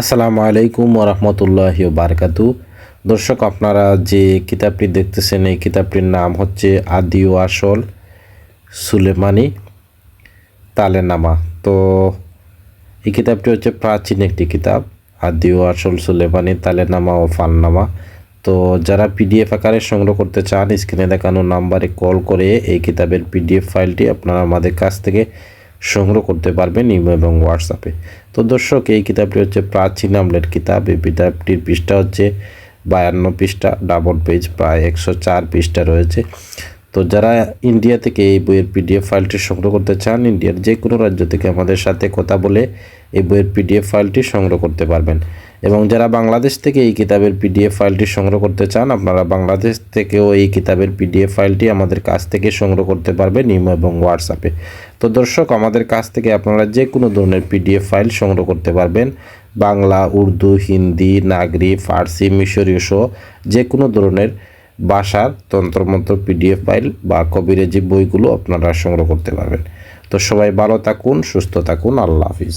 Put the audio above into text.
আসসালামু আলাইকুম ওরহমতুল্লাহ বারকাতু দর্শক, আপনারা যে কিতাবটি দেখতেছেন, এই কিতাবটির নাম হচ্ছে আদি ও আসল সুলেমানি তালেনামা। তো এই কিতাবটি হচ্ছে প্রাচীন একটি কিতাব, আদি ও আসল সুলেমানি তালেনামা ও ফালনামা। তো যারা পিডিএফ আকারে সংগ্রহ করতে চান, স্ক্রিনে দেখানো নাম্বারে কল করে এই কিতাবের পিডিএফ ফাইলটি আপনারা আমাদের কাছ থেকে সংগ্রহ করতে পারবেন ইমো এবং হোয়াটসঅ্যাপে তো দর্শক, এই কিতাবটি হচ্ছে প্রাচীন আমলের কিতাব। এই কিতাবটির পৃষ্ঠা হচ্ছে বায়ান্ন পৃষ্ঠা, ডাবল পেজ প্রায় একশো চার পৃষ্ঠা রয়েছে। তো যারা ইন্ডিয়া থেকে এই বইয়ের পিডিএফ ফাইলটি সংগ্রহ করতে চান ইন্ডিয়ার যে কোনো রাজ্য থেকে আমাদের সাথে কথা বলে এই বইয়ের পিডিএফ ফাইলটি সংগ্রহ করতে পারবেন। এবং যারা বাংলাদেশ থেকে এই কিতাবের পিডিএফ ফাইলটি সংগ্রহ করতে চান, আপনারা বাংলাদেশ থেকেও এই কিতাবের পিডিএফ ফাইলটি আমাদের কাছ থেকে সংগ্রহ করতে পারবেন ইমো এবং হোয়াটসঅ্যাপে। তো দর্শক, আমাদের কাছ থেকে আপনারা যে কোনো ধরনের পিডিএফ ফাইল সংগ্রহ করতে পারবেন। বাংলা, উর্দু, হিন্দি, নাগরি, ফার্সি, মিশরীয় সহ যে কোনো ধরনের ভাষার তন্ত্রমন্ত্র পিডিএফ ফাইল বা কবিরাজি বইগুলো আপনারা সংগ্রহ করতে পারবেন। তো সবাই ভালো থাকুন, সুস্থ থাকুন, আল্লাহ হাফিজ।